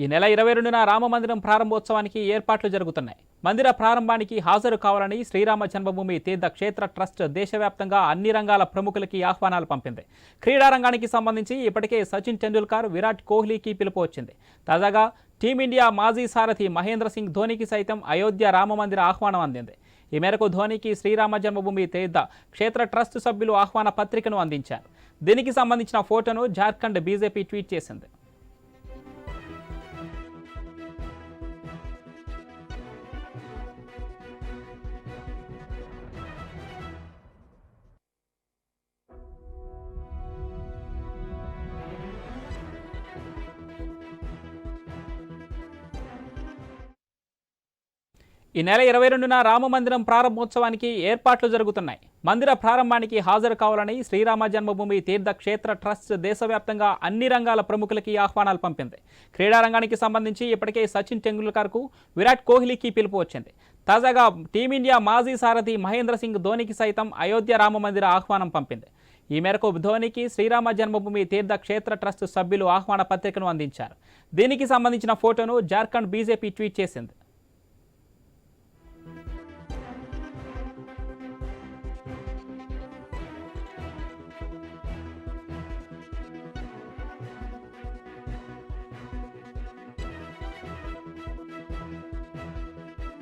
ఈ నెల ఇరవై రెండున రామమందిరం ప్రారంభోత్సవానికి ఏర్పాట్లు జరుగుతున్నాయి. మందిర ప్రారంభానికి హాజరు కావాలని శ్రీరామ జన్మభూమి తీర్థ క్షేత్ర ట్రస్ట్ దేశవ్యాప్తంగా అన్ని రంగాల ప్రముఖులకి ఆహ్వానాలు పంపింది. క్రీడా రంగానికి సంబంధించి ఇప్పటికే సచిన్ టెండూల్కర్ విరాట్ కోహ్లీకి పిలుపు వచ్చింది. తాజాగా టీమిండియా మాజీ సారథి మహేంద్ర సింగ్ ధోనికి సైతం అయోధ్య రామమందిర ఆహ్వానం అందింది. ఈ మేరకు ధోనికి శ్రీరామ జన్మభూమి తీర్థ క్షేత్ర ట్రస్ట్ సభ్యులు ఆహ్వాన పత్రికను అందించారు. దీనికి సంబంధించిన ఫోటోను జార్ఖండ్ బీజేపీ ట్వీట్ చేసింది. ఈ నెల ఇరవై రెండున రామ మందిరం ప్రారంభోత్సవానికి ఏర్పాట్లు జరుగుతున్నాయి. మందిర ప్రారంభానికి హాజరు కావాలని శ్రీరామ జన్మభూమి తీర్థ క్షేత్ర ట్రస్ట్ దేశవ్యాప్తంగా అన్ని రంగాల ప్రముఖులకి ఆహ్వానాలు పంపింది. క్రీడారంగానికి సంబంధించి ఇప్పటికే సచిన్ టెండూల్కర్కు విరాట్ కోహ్లీకి పిలుపు వచ్చింది. తాజాగా టీమిండియా మాజీ సారథి మహేంద్ర సింగ్ ధోనికి సైతం అయోధ్య రామమందిర ఆహ్వానం పంపింది. ఈ మేరకు ధోనికి శ్రీరామ జన్మభూమి తీర్థ క్షేత్ర ట్రస్ట్ సభ్యులు ఆహ్వాన పత్రికను అందించారు. దీనికి సంబంధించిన ఫోటోను జార్ఖండ్ బీజేపీ ట్వీట్ చేసింది.